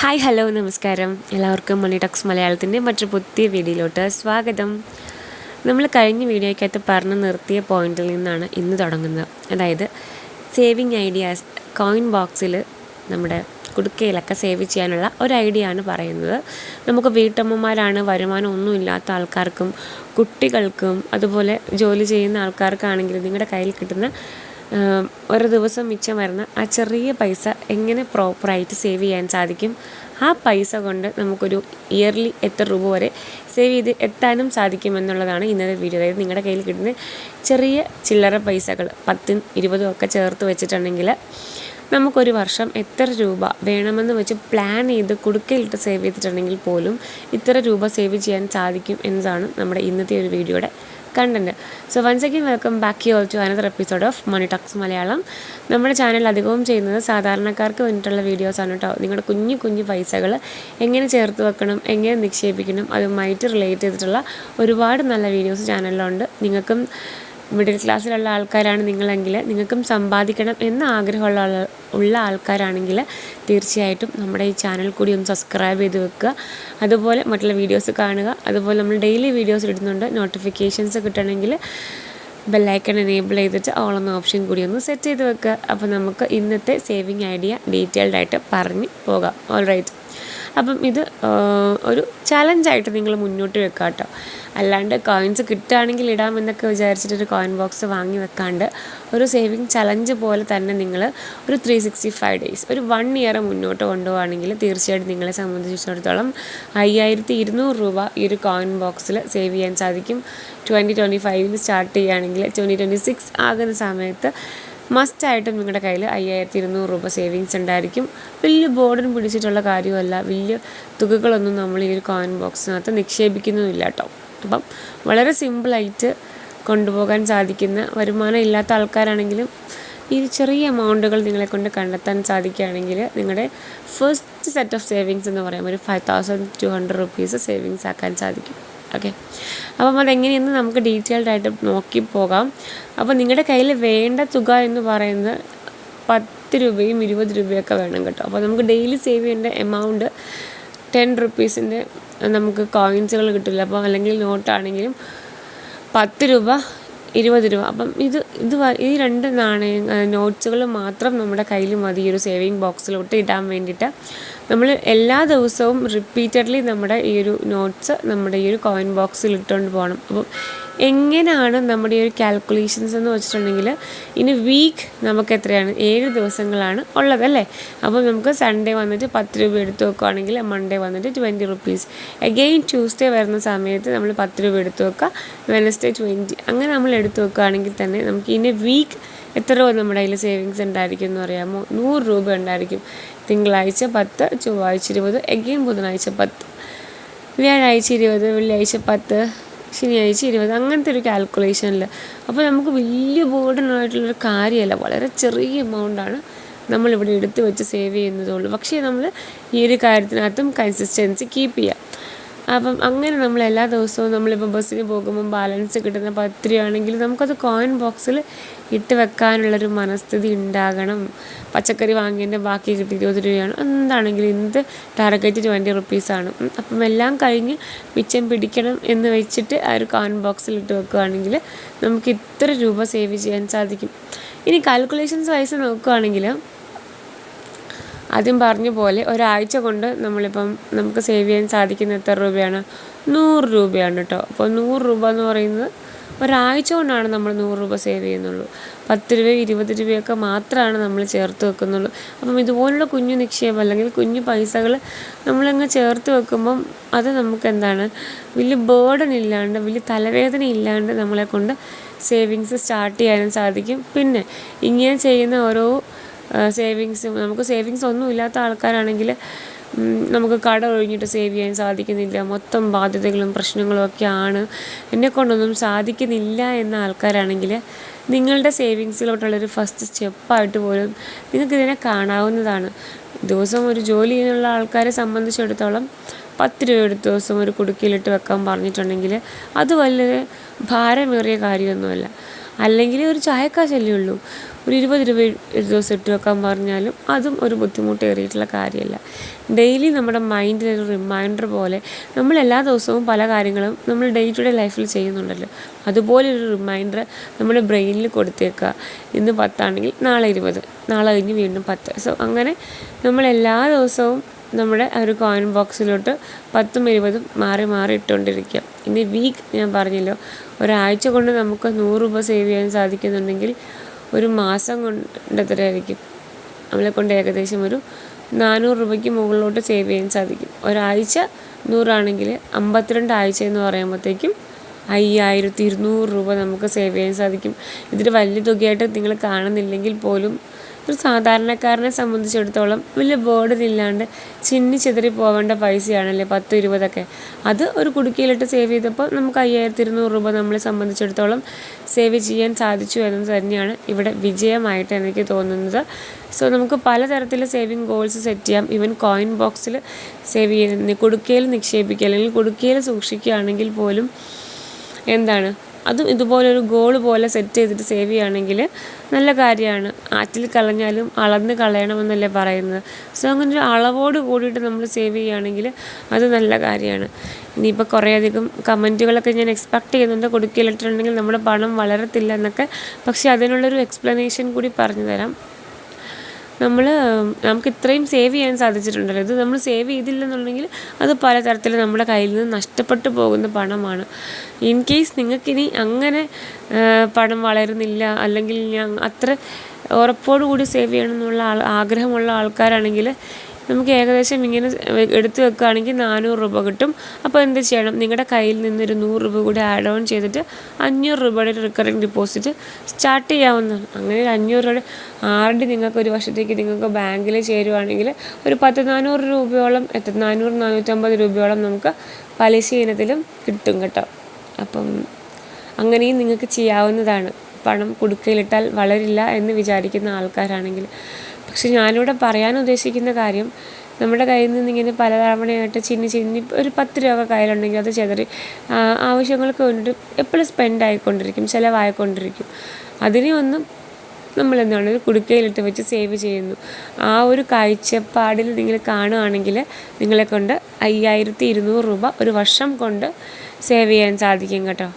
Hi hello നമസ്കാരം. എല്ലാവർക്കും മണി talks മലയാളത്തിന്റെ മറ്റൊരു പുതിയ വീഡിയോയിലോട്ട് സ്വാഗതം. നമ്മൾ കഴിഞ്ഞ വീഡിയോയ്ക്കകത്ത് പറഞ്ഞു നിർത്തിയ പോയിന്റിൽ നിന്നാണ് ഇന്ന് തുടങ്ങുന്നത്. അതായത് സേവിങ് ഐഡിയാസ് കോയിൻ ബോക്സിൽ നമ്മുടെ കുടുക്കയിലൊക്കെ സേവ് ചെയ്യാനുള്ള ഒരു ഐഡിയ ആണ് പറയുന്നത്. നമുക്ക് വീട്ടമ്മമാരാണ് വരുമാനം ഒന്നും ഇല്ലാത്ത ആൾക്കാർക്കും കുട്ടികൾക്കും അതുപോലെ ജോലി ചെയ്യുന്ന ആൾക്കാർക്കാണെങ്കിലും നിങ്ങളുടെ കയ്യിൽ കിട്ടുന്ന ഒരു ദിവസം മിച്ചം വരുന്ന ആ ചെറിയ പൈസ എങ്ങനെ പ്രോപ്പറായിട്ട് സേവ് ചെയ്യാൻ സാധിക്കും? ആ പൈസ കൊണ്ട് നമുക്കൊരു ഇയർലി എത്ര രൂപ വരെ സേവ് ചെയ്ത് എത്താനും സാധിക്കുമെന്നുള്ളതാണ് ഇന്നത്തെ വീഡിയോ അതായത് നിങ്ങളുടെ കയ്യിൽ കിട്ടുന്ന ചെറിയ ചില്ലറ പൈസകൾ പത്തും ഇരുപതും ഒക്കെ ചേർത്ത് വെച്ചിട്ടുണ്ടെങ്കിൽ നമുക്കൊരു വർഷം എത്ര രൂപ വേണമെന്ന് വെച്ച് പ്ലാൻ ചെയ്ത് കുടുക്കയിലിട്ട് സേവ് ചെയ്തിട്ടുണ്ടെങ്കിൽ പോലും ഇത്ര രൂപ സേവ് ചെയ്യാൻ സാധിക്കും എന്നതാണ് നമ്മുടെ ഇന്നത്തെ ഒരു വീഡിയോയുടെ content so once again welcome back you all to another episode of money talks Malayalam. നമ്മുടെ ചാനൽ അധികവും ചെയ്യുന്നത് സാധാരണക്കാർക്ക് വേണ്ടിയിട്ടുള്ള വീഡിയോസാണ് കേട്ടോ നിങ്ങളുടെ കുഞ്ഞു കുഞ്ഞു പൈസകൾ എങ്ങനെ ചേർത്ത് വെക്കണം എങ്ങനെ നിക്ഷേപിക്കണം അതുമായിട്ട് റിലേറ്റ് ചെയ്തിട്ടുള്ള ഒരുപാട് നല്ല വീഡിയോസ് ചാനലിലുണ്ട് നിങ്ങൾക്കും മിഡിൽ ക്ലാസ്സിലുള്ള ആൾക്കാരാണ് നിങ്ങളെങ്കിൽ നിങ്ങൾക്കും സമ്പാദിക്കണം എന്ന ആഗ്രഹമുള്ള ഉള്ള ആൾക്കാരാണെങ്കിൽ തീർച്ചയായിട്ടും നമ്മുടെ ഈ ചാനൽ കൂടി ഒന്ന് സബ്സ്ക്രൈബ് ചെയ്ത് വെക്കുക. അതുപോലെ മറ്റുള്ള വീഡിയോസ് കാണുക. അതുപോലെ നമ്മൾ ഡെയിലി വീഡിയോസ് ഇടുന്നുണ്ട്. നോട്ടിഫിക്കേഷൻസ് കിട്ടണമെങ്കിൽ ബെല്ലൈക്കൺ എനേബിൾ ചെയ്തിട്ട് ഓൾ എന്ന ഓപ്ഷൻ കൂടി ഒന്ന് സെറ്റ് ചെയ്ത് വെക്കുക. അപ്പോൾ നമുക്ക് ഇന്നത്തെ സേവിങ് ഐഡിയ ഡീറ്റെയിൽഡ് ആയിട്ട് പറഞ്ഞ് പോകാം. ഓൾ റൈറ്റ് അപ്പം ഇത് ഒരു ചലഞ്ചായിട്ട് നിങ്ങൾ മുന്നോട്ട് വെക്കുക കേട്ടോ അല്ലാണ്ട് കോയിൻസ് കിട്ടുകയാണെങ്കിൽ ഇടാമെന്നൊക്കെ വിചാരിച്ചിട്ട് ഒരു കോയിൻ ബോക്സ് വാങ്ങി വെക്കാണ്ട് ഒരു സേവിങ് ചലഞ്ച് പോലെ തന്നെ നിങ്ങൾ ഒരു ത്രീ സിക്സ്റ്റി ഫൈവ് ഡേയ്സ് ഒരു വൺ ഇയർ മുന്നോട്ട് കൊണ്ടുപോകുകയാണെങ്കിൽ തീർച്ചയായിട്ടും നിങ്ങളെ സംബന്ധിച്ചിടത്തോളം അയ്യായിരത്തി ഇരുന്നൂറ് രൂപ ഈ ഒരു കോയിൻ ബോക്സിൽ സേവ് ചെയ്യാൻ സാധിക്കും. ട്വന്റി ട്വന്റി ഫൈവിന് സ്റ്റാർട്ട് ചെയ്യുകയാണെങ്കിൽ ട്വന്റി ട്വന്റി സിക്സ് ആകുന്ന സമയത്ത് മസ്റ്റായിട്ടും നിങ്ങളുടെ കയ്യിൽ അയ്യായിരത്തി ഇരുന്നൂറ് രൂപ സേവിങ്സ് ഉണ്ടായിരിക്കും. വലിയ ബോർഡൻ പിടിച്ചിട്ടുള്ള കാര്യമല്ല വലിയ തുകകളൊന്നും നമ്മൾ ഈ ഒരു കോയിൻ ബോക്സിനകത്ത് നിക്ഷേപിക്കുന്നുമില്ല കേട്ടോ. അപ്പം വളരെ സിമ്പിളായിട്ട് കൊണ്ടുപോകാൻ സാധിക്കുന്ന വരുമാനം ഇല്ലാത്ത ആൾക്കാരാണെങ്കിലും ഈ ചെറിയ എമൗണ്ടുകൾ നിങ്ങളെ കൊണ്ട് കണ്ടെത്താൻ സാധിക്കുകയാണെങ്കിൽ നിങ്ങളുടെ ഫസ്റ്റ് സെറ്റ് ഓഫ് സേവിങ്സ് എന്ന് പറയുമ്പോൾ ഒരു five thousand two hundred rupees savings ആക്കാൻ സാധിക്കും. ഓക്കെ അപ്പം അതെങ്ങനെയെന്ന് നമുക്ക് ഡീറ്റെയിൽഡ് ആയിട്ട് നോക്കി പോകാം. അപ്പോൾ നിങ്ങളുടെ കയ്യിൽ വേണ്ട തുക എന്ന് പറയുന്നത് പത്ത് രൂപയും ഇരുപത് രൂപയൊക്കെ വേണം കേട്ടോ. അപ്പോൾ നമുക്ക് ഡെയിലി സേവ് ചെയ്യേണ്ട എമൗണ്ട് ടെൻ റുപ്പീസിന്റെ നമുക്ക് കോയിൻസുകൾ കിട്ടില്ല. അപ്പോൾ അല്ലെങ്കിൽ നോട്ടാണെങ്കിലും പത്ത് രൂപ ഇരുപത് രൂപ. അപ്പം ഇത് ഇത് ഈ രണ്ട് നാണയ നോട്ട്സുകൾ മാത്രം നമ്മുടെ കയ്യിൽ മതി. ഈ ഒരു സേവിങ് ബോക്സിലോട്ട് ഇടാൻ വേണ്ടിയിട്ട്. നമ്മൾ എല്ലാ ദിവസവും റിപ്പീറ്റഡ്ലി നമ്മുടെ ഈ ഒരു നോട്ട്സ് നമ്മുടെ ഈ ഒരു കോയിൻ ബോക്സിൽ ഇട്ടുകൊണ്ട് പോകണം അപ്പം എങ്ങനെയാണ് നമ്മുടെ ഈ ഒരു കാൽക്കുലേഷൻസ് എന്ന് വെച്ചിട്ടുണ്ടെങ്കിൽ ഇനി വീക്ക് നമുക്ക് എത്രയാണ്? ഏഴ് ദിവസങ്ങളാണ് ഉള്ളത് അല്ലേ? അപ്പോൾ നമുക്ക് സൺഡേ വന്നിട്ട് പത്ത് രൂപ എടുത്ത് വെക്കുകയാണെങ്കിൽ മൺഡേ വന്നിട്ട് ട്വന്റി റുപ്പീസ് അഗെയിൻ ട്യൂസ്ഡേ വരുന്ന സമയത്ത് നമ്മൾ പത്ത് രൂപ എടുത്ത് വെക്കുക. വെനസ്ഡേ ട്വന്റി അങ്ങനെ നമ്മൾ എടുത്ത് വെക്കുകയാണെങ്കിൽ തന്നെ നമുക്ക് ഇനി വീക്ക് എത്ര രൂപ നമ്മുടെ കയ്യിൽ സേവിങ്സ് ഉണ്ടായിരിക്കും എന്ന് പറയാമോ നൂറ് രൂപ ഉണ്ടായിരിക്കും. തിങ്കളാഴ്ച പത്ത് ചൊവ്വാഴ്ച ഇരുപത് എഗെയിൻ ബുധനാഴ്ച പത്ത് വ്യാഴാഴ്ച ഇരുപത് വെള്ളിയാഴ്ച പത്ത് ശനിയാഴ്ച ഇരുപത് അങ്ങനത്തെ ഒരു കാൽക്കുലേഷനിൽ അപ്പോൾ നമുക്ക് വലിയ ബോർഡനായിട്ടുള്ളൊരു കാര്യമല്ല. വളരെ ചെറിയ എമൗണ്ടാണ് നമ്മളിവിടെ എടുത്തു വെച്ച് സേവ് ചെയ്യുന്നതുള്ളൂ പക്ഷേ നമ്മൾ ഈ ഒരു കാര്യത്തിനകത്തും കൺസിസ്റ്റൻസി കീപ്പ് ചെയ്യുക അപ്പം അങ്ങനെ നമ്മൾ എല്ലാ ദിവസവും നമ്മളിപ്പോൾ ബസ്സിന് പോകുമ്പോൾ ബാലൻസ് കിട്ടുന്ന പത്ത് രൂപയാണെങ്കിൽ നമുക്കത് കോയിൻ ബോക്സിൽ ഇട്ട് വെക്കാനുള്ളൊരു മനസ്ഥിതി ഉണ്ടാകണം. പച്ചക്കറി വാങ്ങിയതിന്റെ ബാക്കി കിട്ടി ഇരുപത് രൂപയാണ്. എന്താണെങ്കിലും ഇന്ത് ടാർഗറ്റ് ട്വന്റി റുപ്പീസാണ്. അപ്പം എല്ലാം കഴിഞ്ഞ് മിച്ചം പിടിക്കണം എന്ന് വെച്ചിട്ട് ആ ഒരു കോയിൻ ബോക്സിൽ ഇട്ട് വെക്കുകയാണെങ്കിൽ നമുക്ക് ഇത്ര രൂപ സേവ് ചെയ്യാൻ സാധിക്കും. ഇനി കാൽക്കുലേഷൻസ് വൈസ് നോക്കുകയാണെങ്കിൽ ആദ്യം പറഞ്ഞ പോലെ ഒരാഴ്ച കൊണ്ട് നമ്മളിപ്പം നമുക്ക് സേവ് ചെയ്യാൻ സാധിക്കുന്ന എത്ര രൂപയാണ്? നൂറ് രൂപയാണ് കേട്ടോ അപ്പോൾ നൂറ് രൂപ എന്ന് പറയുന്നത് ഒരാഴ്ച കൊണ്ടാണ് നമ്മൾ നൂറ് രൂപ സേവ് ചെയ്യുന്നുള്ളൂ. പത്ത് രൂപ ഇരുപത് രൂപയൊക്കെ മാത്രമാണ് നമ്മൾ ചേർത്ത് വെക്കുന്നുള്ളൂ. അപ്പം ഇതുപോലുള്ള കുഞ്ഞു നിക്ഷേപം അല്ലെങ്കിൽ കുഞ്ഞു പൈസകൾ നമ്മളങ്ങ് ചേർത്ത് വെക്കുമ്പം അത് നമുക്ക് എന്താണ്? വലിയ ബേർഡൻ ഇല്ലാണ്ട് വലിയ തലവേദന ഇല്ലാണ്ട് നമ്മളെ കൊണ്ട് സേവിങ്സ് സ്റ്റാർട്ട് ചെയ്യാനും സാധിക്കും. പിന്നെ ഇങ്ങനെ ചെയ്യുന്ന ഓരോ സേവിങ്സും നമുക്ക് സേവിങ്സ് ഒന്നും ഇല്ലാത്ത ആൾക്കാരാണെങ്കിൽ നമുക്ക് കട ഒഴിഞ്ഞിട്ട് സേവ് ചെയ്യാൻ സാധിക്കുന്നില്ല. മൊത്തം ബാധ്യതകളും പ്രശ്നങ്ങളും ഒക്കെയാണ് എന്നെ കൊണ്ടൊന്നും സാധിക്കുന്നില്ല എന്ന ആൾക്കാരാണെങ്കിൽ നിങ്ങളുടെ സേവിങ്സിലോട്ടുള്ളൊരു ഫസ്റ്റ് സ്റ്റെപ്പായിട്ട് പോലും നിങ്ങൾക്കിതിനെ കാണാവുന്നതാണ്. ദിവസം ഒരു ജോലി ചെയ്യുന്നുള്ള ആൾക്കാരെ സംബന്ധിച്ചിടത്തോളം പത്ത് രൂപ എടുത്ത ദിവസം ഒരു കുടുക്കിയിലിട്ട് വെക്കാൻ പറഞ്ഞിട്ടുണ്ടെങ്കിൽ അത് വലിയ ഭാരമേറിയ കാര്യമൊന്നുമല്ല. അല്ലെങ്കിൽ ഒരു ചായക്കാശല്ലേ ഉള്ളൂ ഒരു ഇരുപത് രൂപ ഒരു ദിവസം ഇട്ട് വെക്കാൻ പറഞ്ഞാലും അതും ഒരു ബുദ്ധിമുട്ടേറിയിട്ടുള്ള കാര്യമല്ല. ഡെയിലി നമ്മുടെ മൈൻഡിൽ ഒരു റിമൈൻഡർ പോലെ നമ്മൾ എല്ലാ ദിവസവും പല കാര്യങ്ങളും നമ്മൾ ഡേ ടു ഡേ ലൈഫിൽ ചെയ്യുന്നുണ്ടല്ലോ. അതുപോലെ ഒരു റിമൈൻഡർ നമ്മുടെ ബ്രെയിനിൽ കൊടുത്തേക്കുക. ഇന്ന് പത്താണെങ്കിൽ നാളെ ഇരുപത് നാളെ കഴിഞ്ഞ് വീണ്ടും പത്ത്. സോ അങ്ങനെ നമ്മൾ എല്ലാ ദിവസവും നമ്മുടെ ഒരു കോയിൻ ബോക്സിലോട്ട് പത്തും ഇരുപതും മാറി മാറി ഇട്ടുകൊണ്ടിരിക്കുക. ഇനി വീക്ക് ഞാൻ പറഞ്ഞല്ലോ ഒരാഴ്ച കൊണ്ട് നമുക്ക് നൂറ് രൂപ സേവ് ചെയ്യാൻ സാധിക്കുന്നുണ്ടെങ്കിൽ ഒരു മാസം കൊണ്ട് എത്രയായിരിക്കും? നമ്മളെ കൊണ്ട് ഏകദേശം ഒരു നാനൂറ് രൂപയ്ക്ക് മുകളിലോട്ട് സേവ് ചെയ്യാൻ സാധിക്കും. ഒരാഴ്ച നൂറാണെങ്കിൽ അമ്പത്തിരണ്ട് ആഴ്ച എന്ന് പറയുമ്പോഴത്തേക്കും അയ്യായിരത്തി ഇരുന്നൂറ് രൂപ നമുക്ക് സേവ് ചെയ്യാൻ സാധിക്കും. ഇതിൽ വലിയ തുകയായിട്ട് നിങ്ങൾ കാണുന്നില്ലെങ്കിൽ പോലും ഒരു സാധാരണക്കാരനെ സംബന്ധിച്ചിടത്തോളം വലിയ ബേർഡൻ ഇല്ലാണ്ട് ചിന്നി ചിതറി പോകേണ്ട പൈസയാണല്ലേ പത്ത് ഇരുപതൊക്കെ അത് ഒരു കുടുക്കിയിലിട്ട് സേവ് ചെയ്തപ്പോൾ നമുക്ക് അയ്യായിരത്തി ഇരുന്നൂറ് രൂപ നമ്മളെ സംബന്ധിച്ചിടത്തോളം സേവ് ചെയ്യാൻ സാധിച്ചു എന്നത് തന്നെയാണ് ഇവിടെ വിജയമായിട്ട് എനിക്ക് തോന്നുന്നത്. സോ നമുക്ക് പലതരത്തിൽ സേവിങ് ഗോൾസ് സെറ്റ് ചെയ്യാം. ഈവൻ കോയിൻ ബോക്സിൽ സേവ് ചെയ്യുന്ന കുടുക്കയിൽ നിക്ഷേപിക്കുക അല്ലെങ്കിൽ കുടുക്കയിൽ സൂക്ഷിക്കുകയാണെങ്കിൽ പോലും എന്താണ്? അതും ഇതുപോലൊരു ഗോൾ പോലെ സെറ്റ് ചെയ്തിട്ട് സേവ് ചെയ്യുകയാണെങ്കിൽ നല്ല കാര്യമാണ്. ആറ്റിൽ കളഞ്ഞാലും അളന്ന് കളയണമെന്നല്ലേ പറയുന്നത്. സോ അങ്ങനെ ഒരു അളവോട് കൂടിയിട്ട് നമ്മൾ സേവ് ചെയ്യുകയാണെങ്കിൽ അത് നല്ല കാര്യമാണ്. ഇനിയിപ്പോൾ കുറേയധികം കമന്റുകളൊക്കെ ഞാൻ എക്സ്പെക്ട് ചെയ്യുന്നുണ്ട്. കൊടുക്കിയിലിട്ടുണ്ടെങ്കിൽ നമ്മുടെ പണം വളരത്തില്ല എന്നൊക്കെ. പക്ഷേ അതിനുള്ളൊരു എക്സ്പ്ലനേഷൻ കൂടി പറഞ്ഞു തരാം. നമ്മൾ നമുക്ക് ഇത്രയും സേവ് ചെയ്യാൻ സാധിച്ചിട്ടുണ്ടല്ലോ. ഇത് നമ്മൾ സേവ് ചെയ്തില്ലെന്നുണ്ടെങ്കിൽ അത് പലതരത്തിൽ നമ്മുടെ കയ്യിൽ നിന്ന് നഷ്ടപ്പെട്ടു പോകുന്ന പണമാണ്. ഇൻ കേസ് നിങ്ങൾക്കിനി അങ്ങനെ പണം വളരുന്നില്ല അല്ലെങ്കിൽ ഞാൻ അത്ര ഉറപ്പോടുകൂടി സേവ് ചെയ്യണമെന്നുള്ള ആൾ ആഗ്രഹമുള്ള ആൾക്കാരാണെങ്കിൽ നമുക്ക് ഏകദേശം ഇങ്ങനെ എടുത്തു വെക്കുകയാണെങ്കിൽ നാനൂറ് രൂപ കിട്ടും. അപ്പോൾ എന്ത് ചെയ്യണം? നിങ്ങളുടെ കയ്യിൽ നിന്നൊരു നൂറ് രൂപ കൂടി ആഡ് ഓൺ ചെയ്തിട്ട് അഞ്ഞൂറ് രൂപയുടെ റിക്കറിങ് ഡിപ്പോസിറ്റ് സ്റ്റാർട്ട് ചെയ്യാവുന്നതാണ് അങ്ങനെ ഒരു അഞ്ഞൂറ് രൂപയുടെ ആർ ഡി നിങ്ങൾക്ക് ഒരു വർഷത്തേക്ക് നിങ്ങൾക്ക് ബാങ്കിൽ ചേരുവാണെങ്കിൽ ഒരു പത്ത് നാനൂറ് രൂപയോളം എത്ര നാനൂറ് നാനൂറ്റമ്പത് രൂപയോളം നമുക്ക് പലിശ ഇനത്തിലും കിട്ടും കേട്ടോ. അപ്പം അങ്ങനെയും നിങ്ങൾക്ക് ചെയ്യാവുന്നതാണ്. പണം കുടുക്കയിലിട്ടാൽ വളരില്ല എന്ന് വിചാരിക്കുന്ന ആൾക്കാരാണെങ്കിൽ പക്ഷെ ഞാനിവിടെ പറയാൻ ഉദ്ദേശിക്കുന്ന കാര്യം നമ്മുടെ കയ്യിൽ നിന്ന് ഇങ്ങനെ പല തവണയായിട്ട് ചിന്നി ചിന്നി ഒരു പത്ത് രൂപ കയ്യിലുണ്ടെങ്കിൽ അത് ചെതറി ആവശ്യങ്ങൾക്ക് വേണ്ടിയിട്ട് എപ്പോഴും സ്പെൻഡ് ആയിക്കൊണ്ടിരിക്കും ചിലവായിക്കൊണ്ടിരിക്കും. അതിനെ ഒന്നും നമ്മൾ എന്താണ് ഒരു കുടുക്കയിലിട്ട് വെച്ച് സേവ് ചെയ്യുന്നു. ആ ഒരു കാഴ്ചപ്പാടിൽ നിങ്ങൾ കാണുകയാണെങ്കിൽ നിങ്ങളെ കൊണ്ട് അയ്യായിരത്തി ഇരുന്നൂറ് രൂപ ഒരു വർഷം കൊണ്ട് സേവ് ചെയ്യാൻ സാധിക്കും കേട്ടോ.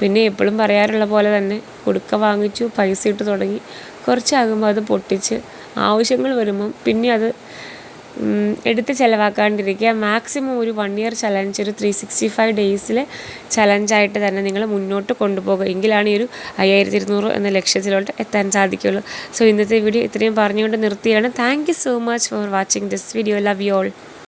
പിന്നെ എപ്പോഴും പറയാറുള്ള പോലെ തന്നെ കുടുക്ക വാങ്ങിച്ചു പൈസ ഇട്ട് തുടങ്ങി കുറച്ചാകുമ്പോൾ അത് പൊട്ടിച്ച് ആവശ്യങ്ങൾ വരുമ്പം പിന്നെ അത് എടുത്ത് ചിലവാക്കാണ്ടിരിക്കുക. മാക്സിമം ഒരു വൺ ഇയർ ചലഞ്ച് ഒരു ത്രീ സിക്സ്റ്റി ഫൈവ് ഡേയ്സിൽ ചലഞ്ചായിട്ട് തന്നെ നിങ്ങൾ മുന്നോട്ട് കൊണ്ടുപോകുക. എങ്കിലാണ് ഈ ഒരു അയ്യായിരത്തി ഇരുന്നൂറ് എന്ന ലക്ഷ്യത്തിലോട്ട് എത്താൻ സാധിക്കുള്ളൂ സോ ഇന്നത്തെ വീഡിയോ ഇത്രയും പറഞ്ഞുകൊണ്ട് നിർത്തിയാണ്. Thank so much for watching this video love you all